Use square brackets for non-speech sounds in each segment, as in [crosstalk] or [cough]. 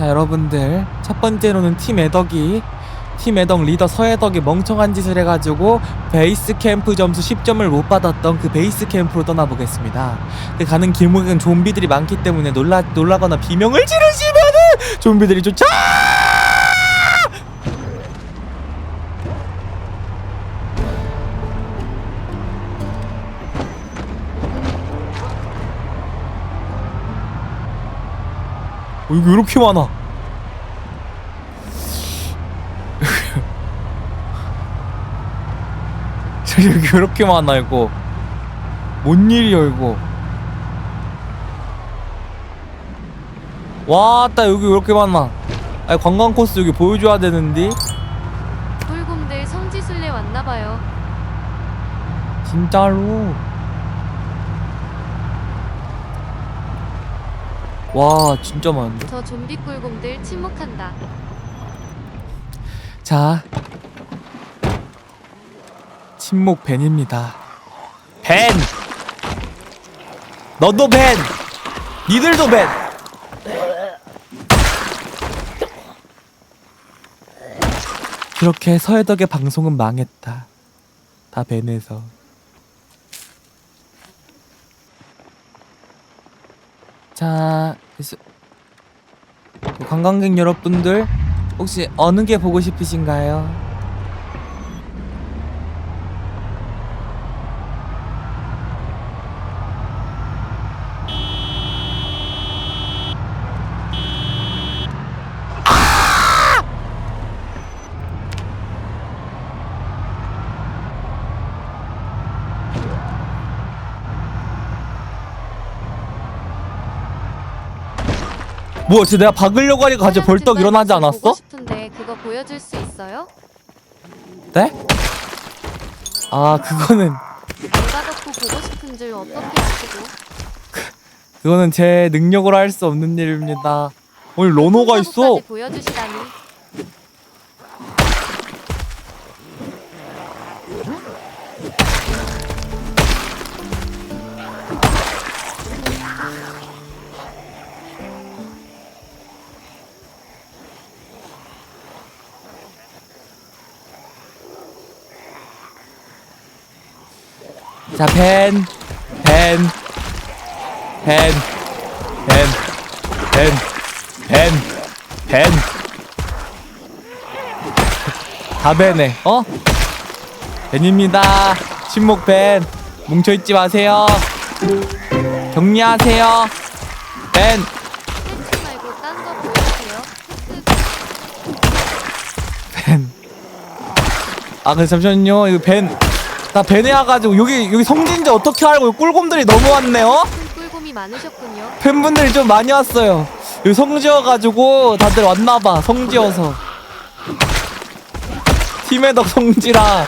자 여러분들 첫 번째로는 팀 애덕이 팀 애덕 리더 서애덕이 멍청한 짓을 해가지고 베이스 캠프 점수 10점을 못 받았던 그 베이스 캠프로 떠나보겠습니다. 그 가는 길목엔 좀비들이 많기 때문에 놀라 놀라거나 비명을 지르시면은 좀비들이 쫓아. 어, 이거 이렇게 많아. [laughs] 저 여기 이렇게 많아 이거. 뭔 일이야 이거. 와따 여기 왜 이렇게 많아. 아니 관광 코스 여기 보여줘야 되는데 꿀곰들 성지순례 왔나봐요. 진짜로. 와 진짜 많은데. 저 좀비 꿀곰들 침묵한다. 자 침묵 벤입니다. 벤! 너도 벤! 니들도 벤! 그렇게 서해덕의 방송은 망했다. 다 벤에서 자 그래서 관광객 여러분들 혹시 어느 게 보고 싶으신가요? 뭐야 지금 내가 박으려고 하니까 갑자기 벌떡 하얀 일어나지 않았어? 보고 싶은데 그거 보여줄 수 있어요? 네? 아 그거는 내가 덕후 보고 싶은 줄 어떻게 아시고? 그거는 제 능력으로 할 수 없는 일입니다. 오늘 로노가 있어. 보여주시다니. 자, 펜, 펜, 펜, 펜, 펜, 펜, 펜. 다 벤네, 어? 벤입니다. 침묵 벤. 뭉쳐있지 마세요. 격리하세요. 벤. 벤. 아, 근데 잠시만요. 이거 벤. 나 벤에 와가지고 여기 여기 성진지 어떻게 알고 꿀곰들이 너무 왔네요. 큰 꿀곰이 많으셨군요. 팬분들이 좀 많이 왔어요. 여기 성지여가지고 다들 왔나봐. 성지여서. 팀의 덕 성지라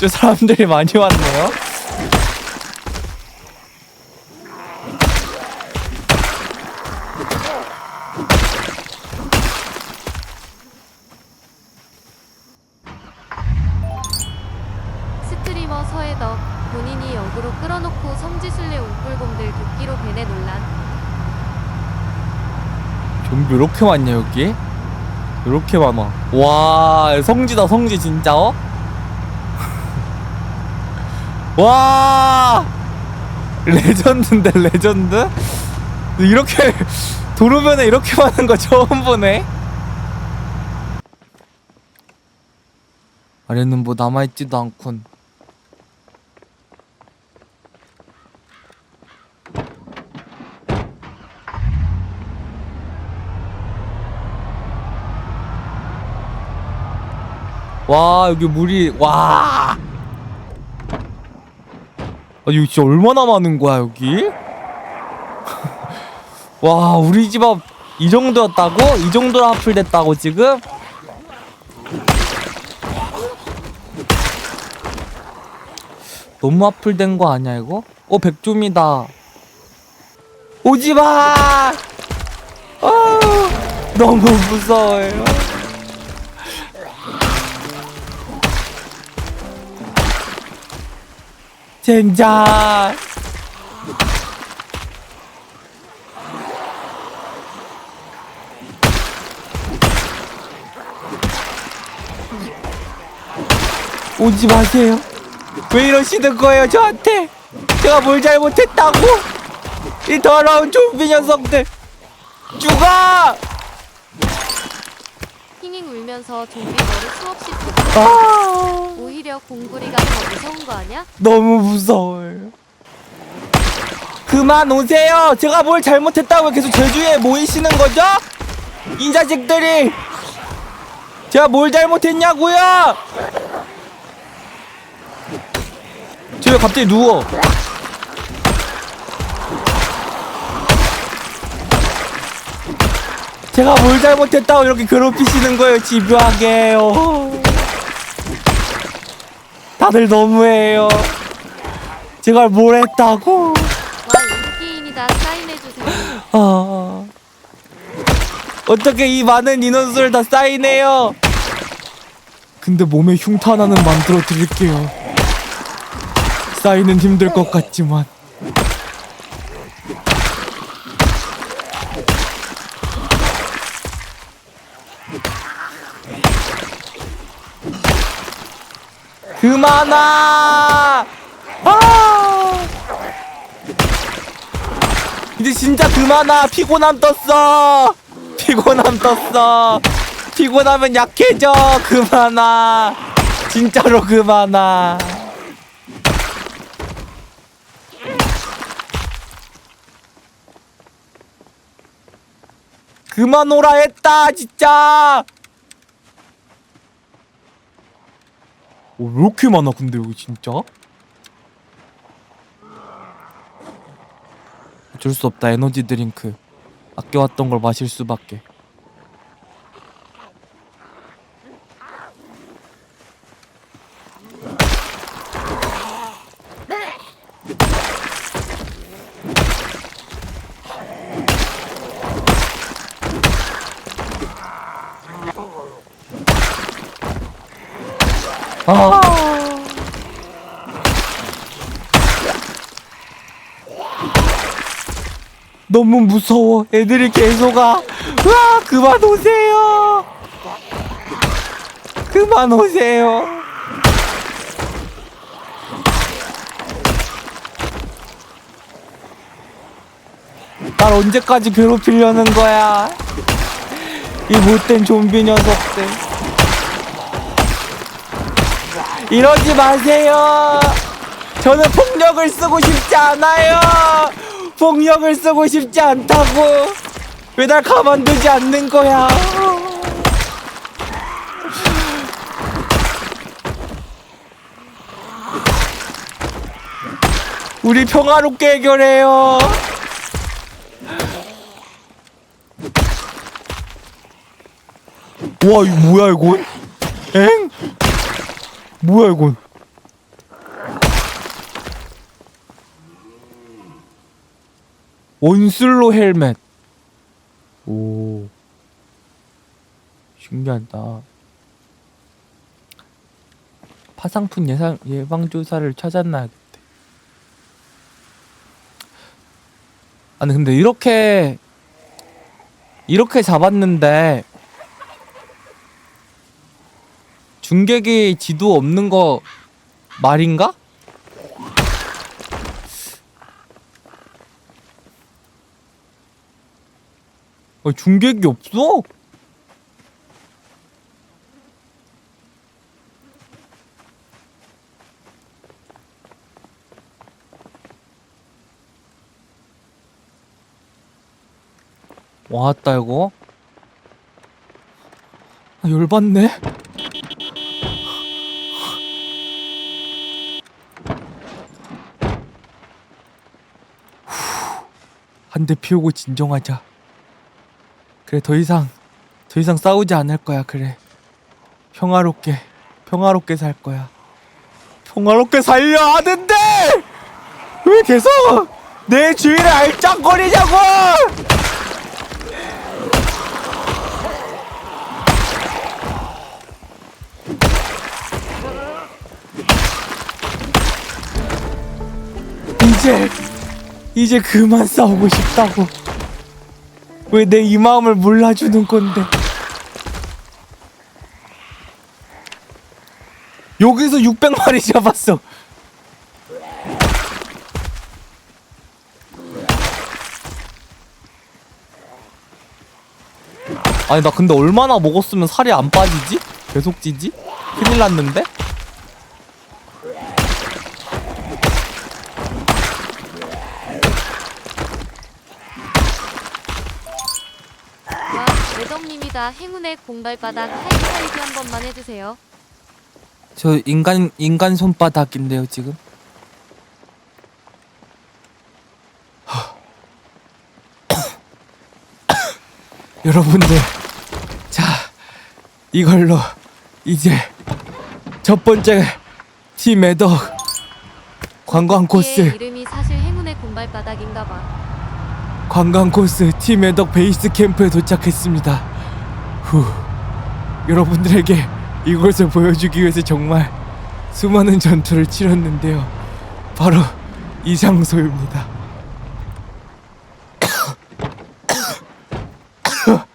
저 사람들이 많이 왔네요. 스트리머 서해덕 본인이 역으로 끌어놓고 성지순례 온 꿀곰들 도끼로 벤에 논란. 좀비 이렇게 많냐 여기? 이렇게 많아. 와 성지다 성지 진짜 어? [laughs] 와 레전드인데 레전드? 이렇게 [laughs] 도로변에 이렇게 많은 거 처음 보네. 아래는 뭐 남아있지도 않군. 와 여기 물이 와. 아 여기 진짜 얼마나 많은 거야 여기? [laughs] 와 우리 집 앞 이 정도였다고? 이 정도로 하플됐다고 지금? 너무 하플된 거 아니야 이거? 어 백좀이다. 오지 마. 아 너무 무서워요. 젠장. 오지 마세요. 왜 이러시는 거예요, 저한테? 제가 뭘 잘못했다고? 이 더러운 좀비 녀석들. 죽어! 힝잉 울면서 좀비들을 수없이 부르 아, 오히려 공구리가 더 무서운 거 아냐? 너무 무서워요. 그만 오세요! 제가 뭘 잘못했다고 계속 제 주위에 모이시는 거죠? 이 자식들이! 제가 뭘 잘못했냐고요! 쟤왜 갑자기 누워? 제가 뭘 잘못했다고 이렇게 괴롭히시는 거예요, 집요하게요. 다들 너무해요. 제가 뭘 했다고? 와 인기인이다 사인해주세요 아... 어떻게 이 많은 인원수를 다 사인해요? 근데 몸에 흉터 하나는 만들어 드릴게요. 사인은 힘들 것 같지만. 그만아! 아! 이제 진짜 그만아! 피곤함 떴어! 피곤함 떴어! 피곤하면 약해져! 그만아! 진짜로 그만아! 그만 오라 했다 진짜 어, 왜 이렇게 많아 근데 여기 진짜? 어쩔 수 없다 에너지 드링크. 아껴왔던 걸 마실 수밖에 아 너무 무서워. 애들이 계속 와. 와, 그만 오세요. 그만 오세요. 날 언제까지 괴롭히려는 거야? 이 못된 좀비 녀석들. 이러지 마세요. 저는 폭력을 쓰고 싶지 않아요. 폭력을 쓰고 싶지 않다고. 왜 날 가만두지 않는 거야? 우리 평화롭게 해결해요. 와, 이거 뭐야, 이건? 엥? 뭐야, 이건? 온슬로 헬멧. 오. 신기하다. 파상풍 예상 예방 조사를 찾았나야겠대. 아니 근데 이렇게 이렇게 잡았는데 중계기 지도 없는 거 말인가? 아, 중계기 없어? 왔다 이거 아, 열받네 한 대 피우고 진정하자. 그래 더 이상 더 이상 싸우지 않을 거야 그래. 평화롭게 평화롭게 살 거야. 평화롭게 살려 하는데! 왜 계속 내 주위를 알짱거리냐고! 이제 이제 그만 싸우고 싶다고 왜 내 이 마음을 몰라주는 건데 여기서 600마리 잡았어. 아니 나 근데 얼마나 먹었으면 살이 안 빠지지? 계속 찌지? 큰일 났는데? 행운의 공발바닥 하이파이브 한 번만 해주세요. 저 인간 인간 손바닥인데요 지금. [coughs] 여러분들, 자 이걸로 이제 첫 번째 팀 애덕 관광 코스 얘 이름이 사실 행운의 공발바닥인가봐. 관광 코스 팀 애덕 베이스 캠프에 도착했습니다. 후, 여러분들에게 이것을 보여주기 위해서 정말 수많은 전투를 치렀는데요. 바로 이 장소입니다. [coughs]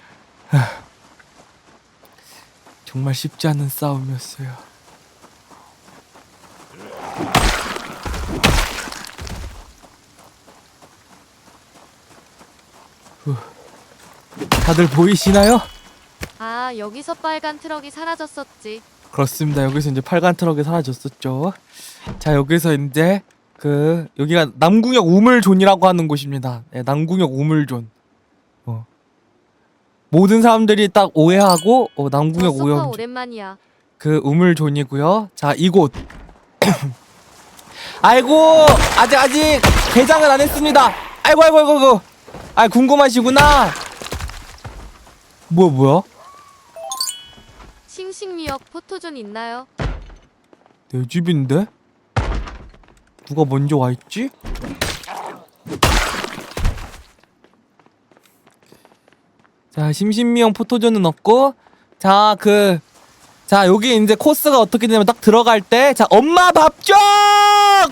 정말 쉽지 않은 싸움이었어요. 다들 보이시나요? 아, 여기서 빨간 트럭이 사라졌었지. 그렇습니다. 여기서 이제 빨간 트럭이 사라졌었죠. 자, 여기서 이제 그 여기가 남궁역 우물존이라고 하는 곳입니다. 네, 남궁역 우물존. 어. 모든 사람들이 딱 오해하고 어, 저 남궁역 소파 오염 오랜만이야. 그 우물존이고요. 자, 이곳. [coughs] 아이고, 아직 아직 개장을 안 했습니다. 아이고 아이고 아이고. 아이고. 아, 궁금하시구나. 뭐야 뭐야? 싱싱미역 포토존 있나요? 내 집인데? 누가 먼저 와 있지? 자, 심신미형 포토존은 없고, 자, 그, 자, 여기 이제 코스가 어떻게 되냐면 딱 들어갈 때, 자, 엄마 밥 줘!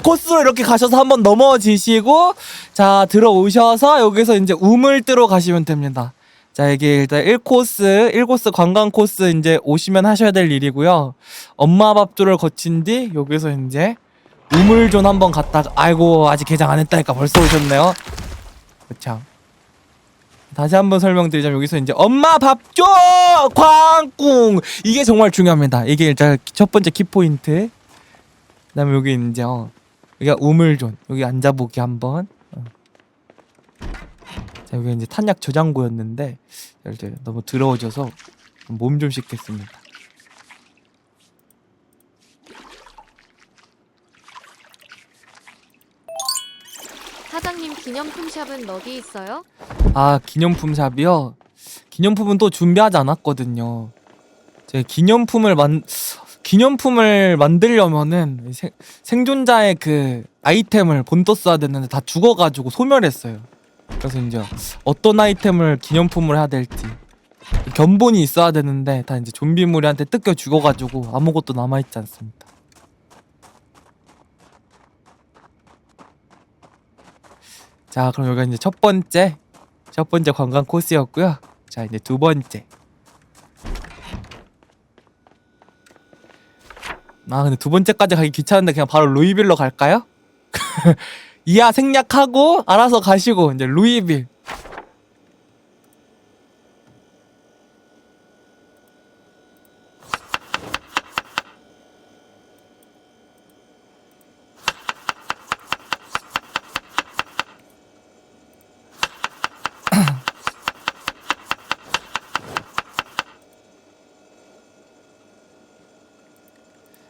코스로 이렇게 가셔서 한번 넘어지시고, 자, 들어오셔서 여기서 이제 우물뜨로 가시면 됩니다. 자, 이게 일단 1코스, 1코스 관광 코스 이제 오시면 하셔야 될 일이고요. 엄마 밥조를 거친 뒤 여기서 이제 우물존 한번 갔다가 아이고 아직 개장 안 했다니까 벌써 오셨네요. 그쵸. 다시 한번 설명드리자면 여기서 이제 엄마 밥줘 광궁 이게 정말 중요합니다. 이게 일단 첫 번째 키포인트. 그다음에 여기 이제 어, 여기가 우물존 여기 앉아보기 한번. 어. 자 여기 이제 탄약 저장고였는데 이제 너무 더러워져서 몸 좀 씻겠습니다. 사장님 기념품 샵은 어디 있어요? 아 기념품 샵이요? 기념품은 또 준비하지 않았거든요. 제 기념품을 만 기념품을 만들려면은 생, 생존자의 그 아이템을 본떠 써야 되는데 다 죽어가지고 소멸했어요. 그래서 이제 어떤 아이템을 기념품으로 해야 될지 견본이 있어야 되는데 다 이제 좀비물이한테 뜯겨 죽어가지고 아무것도 남아있지 않습니다. 자 그럼 여기가 이제 첫 번째 첫 번째 관광 코스였고요. 자 이제 두 번째. 아 근데 두 번째까지 가기 귀찮은데 그냥 바로 루이빌로 갈까요? [laughs] 이하 생략하고 알아서 가시고 이제 루이빌. [clears throat]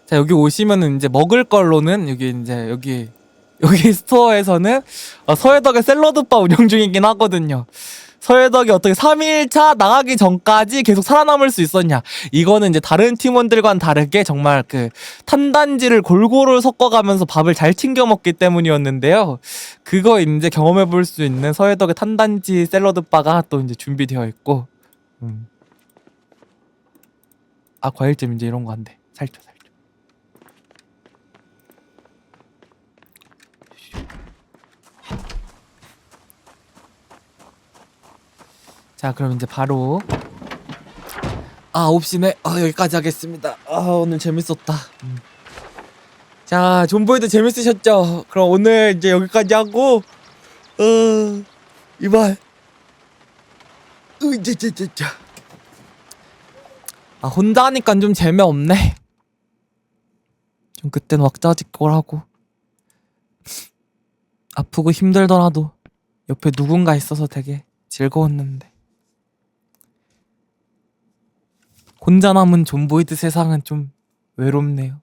자 여기 오시면은 이제 먹을 걸로는 여기 이제 여기 여기 [laughs] 스토어에서는 어, 서해덕의 샐러드바 운영 중이긴 하거든요. 서해덕이 어떻게 3일차 나가기 전까지 계속 살아남을 수 있었냐. 이거는 이제 다른 팀원들과는 다르게 정말 그 탄단지를 골고루 섞어가면서 밥을 잘 챙겨 먹기 때문이었는데요. 그거 이제 경험해 볼 수 있는 서해덕의 탄단지 샐러드바가 또 이제 준비되어 있고. 음. 아, 과일잼 이제 이런 거안 돼. 살쪄, 살쪄. 자 그럼 이제 바로 아 9시네 아 여기까지 하겠습니다 아 오늘 재밌었다 음. 자, 존보이도 재밌으셨죠? 그럼 오늘 이제 여기까지 하고, 어, 이만. 으이제제제자. 아, 혼자 하니까 좀 재미없네. 좀 그땐 왁자지껄 하고. 아프고 힘들더라도 옆에 누군가 있어서 되게 즐거웠는데. 혼자 남은 존보이드 세상은 좀 외롭네요.